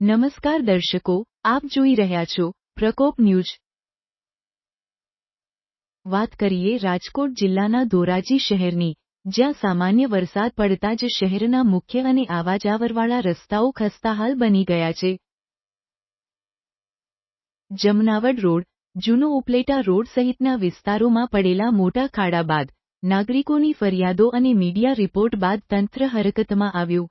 નમસ્કાર દર્શકો, આપ જોઈ રહ્યા છો પ્રકોપ ન્યૂઝ. વાત કરીએ રાજકોટ જિલ્લાના ધોરાજી શહેરની, જ્યાં સામાન્ય વરસાદ પડતા જ શહેરના મુખ્ય અને આવાજાવરવાળા રસ્તાઓ ખસ્તાહાલ બની ગયા છે. જમનાવડ રોડ, જૂનો ઉપલેટા રોડ સહિતના વિસ્તારોમાં પડેલા મોટા ખાડા બાદ, નાગરિકોની ફરિયાદો અને મીડિયા રિપોર્ટ બાદ તંત્ર હરકતમાં આવ્યું.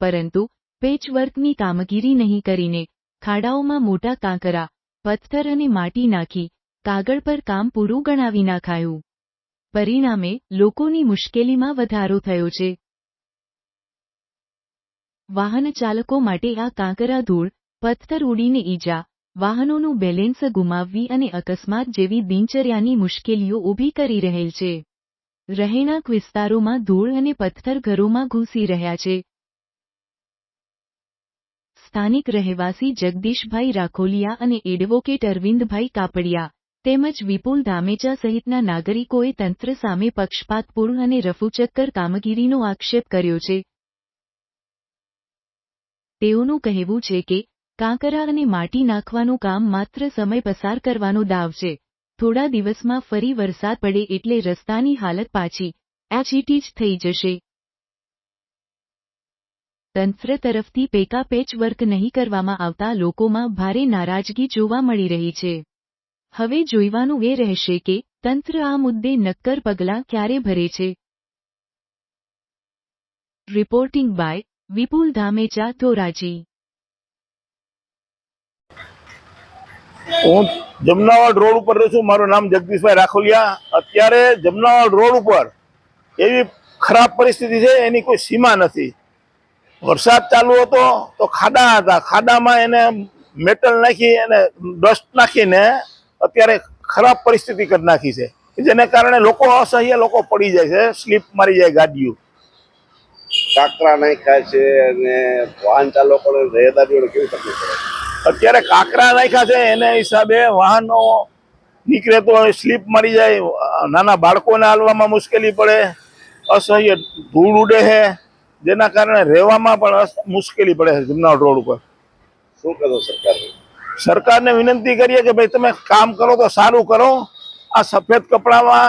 પરંતુ પેચવર્કની કામગીરી નહીં કરીને ખાડાઓમાં મોટા કાંકરા, પથ્થર અને માટી નાખી કાગળ પર કામ પૂરું ગણાવી નાખાયું. પરિણામે લોકોની મુશ્કેલીમાં વધારો થયો છે. વાહન ચાલકો માટે આ કાંકરા ધૂળ, પથ્થર ઉડીને ઈજા, વાહનોનું બેલેન્સ ગુમાવવી અને અકસ્માત જેવી દિનચર્યાની મુશ્કેલીઓ ઊભી કરી રહેલ છે. રહેણાંક વિસ્તારોમાં ધૂળ અને પથ્થર ઘરોમાં ઘૂસી રહ્યા છે. સ્થાનિક રહેવાસી જગદીશભાઈ રાખોલિયા અને એડવોકેટ અરવિંદભાઈ કાપડિયા તેમજ વિપુલ ધામેચા સહિતના નાગરિકોએ તંત્ર સામે પક્ષપાતપૂર્ણ અને રફુચક્કર કામગીરીનો આક્ષેપ કર્યો છે. તેઓનું કહેવું છે કે, કાંકરા અને માટી નાખવાનું કામ માત્ર સમય પસાર કરવાનો દાવ છે. થોડા દિવસમાં ફરી વરસાદ પડે એટલે રસ્તાની હાલત પાછી એચીટી જ થઈ જશે. તંત્ર તરફથી પેકા પેચવર્ક નહીં કરવામાં આવતા લોકોમાં ભારે નારાજગી જોવા મળી રહી છે. હવે જોઈવાનું એ રહેશે કે તંત્ર આ મુદ્દે નક્કર પગલાં ક્યારે ભરે છે. Reporting by Vipul Dhamecha Dhoraji. હું જમનાવાડ રોડ ઉપર રહું છું. મારું નામ જગદીશભાઈ રાખોલિયા. અત્યારે જમનાવાડ રોડ ઉપર એવી ખરાબ પરિસ્થિતિ છે, એની કોઈ સીમા નથી. વરસાદ ચાલુ હતો તો ખાડા હતા. ખાડામાં એને મેટલ નાખી અને ડસ્ટ નાખીને અત્યારે ખરાબ પરિસ્થિતિ કરી નાખી છે. જેને કારણે લોકો અસહ્ય લોકો પડી જાય છે. સ્લીપ મારી જાય ગાડીઓ. કાંકરા નાખ્યા છે અને વાહન ચાલકોને રહેદારીઓને કેવી તકલીફ પડે અત્યારે કાંકરા નાખ્યા છે. એને હિસાબે વાહનો નીકળે તો સ્લીપ મારી જાય. નાના બાળકોને હાલવામાં મુશ્કેલી પડે. અસહ્ય ધૂળ ઉડે છે. જેના કારણે રહેવામાં પણ મુશ્કેલી પડે છે જમનાવડ રોડ ઉપર. શું કરો સરકાર સરકારને? વિનંતી કરીએ કે ભાઈ તમે કામ કરો તો સારું કરો. આ સફેદ કપડામાં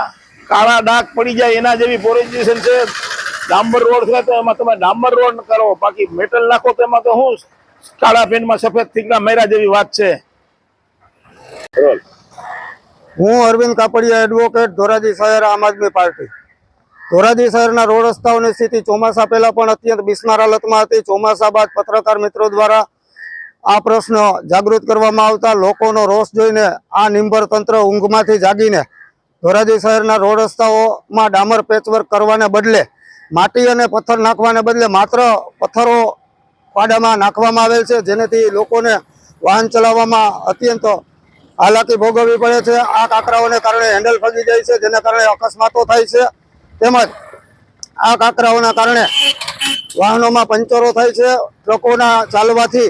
કાળા ડાક પડી જાય એના જેવી પોલિટિશિયન છે. ડાંબર રોડ છે તો એમાં તમે ડાંબર રોડ કરો. બાકી મેટલ નાખો તો એમાં તો શું કાળા પેનમાં સફેદ થીકડા મેરા જેવી વાત છે. બરોબર હું અરવિંદ કાપડિયા એડવોકેટ ધોરાજી શહેર આમ આદમી પાર્ટી. ધોરાજી શહેરના રોડ રસ્તાઓની સ્થિતિ ચોમાસા પહેલા પણ અત્યંત બિસ્માર હાલતમાં હતી. ચોમાસા બાદ પત્રકાર મિત્રો દ્વારા આ પ્રશ્ન જાગૃત કરવામાં આવતા લોકોનો રોષ જોઈને આ નિંબર તંત્ર ઊંઘમાંથી જાગીને ધોરાજી શહેરના રોડ રસ્તાઓમાં ડામર પેચવર્ક કરવાને બદલે માટી અને પથ્થર નાખવાને બદલે માત્ર પથ્થરો પાડામાં નાખવામાં આવેલ છે. જેનાથી લોકોને વાહન ચલાવવામાં અત્યંત હાલાકી ભોગવવી પડે છે. આ કાંકરાઓને કારણે હેન્ડલ ફગી જાય છે, જેના કારણે અકસ્માતો થાય છે. તેમજ આ કાંકરાઓના કારણે વાહનોમાં પંચરો થાય છે, ટ્રકોના ચાલવાથી,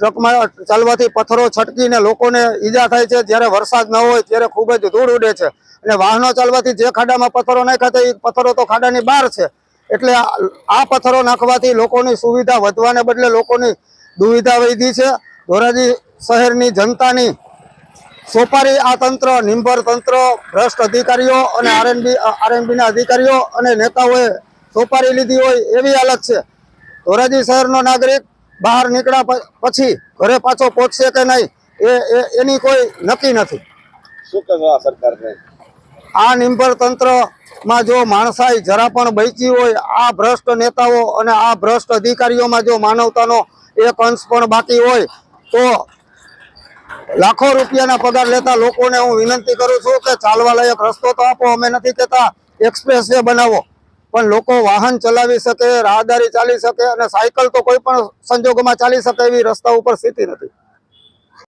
ટ્રકમાં ચાલવાથી પથ્થરો છટકીને લોકોને ઈજા થાય છે, જ્યારે વરસાદ ન હોય ત્યારે ખૂબ જ ધૂળ ઉડે છે. અને વાહનો ચાલવાથી જે ખાડામાં પથ્થરો નાખ્યા એ પથ્થરો તો ખાડાની બહાર છે. એટલે આ આ પથ્થરો નાખવાથી લોકોની સુવિધા વધવાને બદલે લોકોની દુવિધા વધી છે. ધોરાજી શહેરની જનતાની સોપારી આ તંત્ર નિંભર તંત્ર ભ્રષ્ટ અધિકારીઓ અને આરએનબી આરએનબીના અધિકારીઓ અને નેતાઓએ સોપારી લીધી હોય એવી હાલત છે. ધોરાજી શહેરનો નાગરિક બહાર નીકળ્યા પછી ઘરે પાછો પહોંચશે કે નહીં એ એની કોઈ નક્કી નથી. શું આ સરકારને? આ નિંબર તંત્રમાં જો માણસાઈ જરા પણ બચી હોય આ ભ્રષ્ટ નેતાઓ અને આ ભ્રષ્ટ અધિકારીઓમાં જો માનવતાનો એક અંશ પણ બાકી હોય તો લાખો રૂપિયાના પગાર લેતા લોકોને હું વિનંતી કરું છું કે ચાલવા લાયક રસ્તો તો આપો, અમે નથી કહેતા એક્સપ્રેસ વે બનાવો. પણ લોકો વાહન ચલાવી શકે, રાહદારી ચાલી શકે અને સાયકલ તો કોઈ પણ સંજોગોમાં ચાલી શકે એવી રસ્તા ઉપર સ્થિતિ નથી.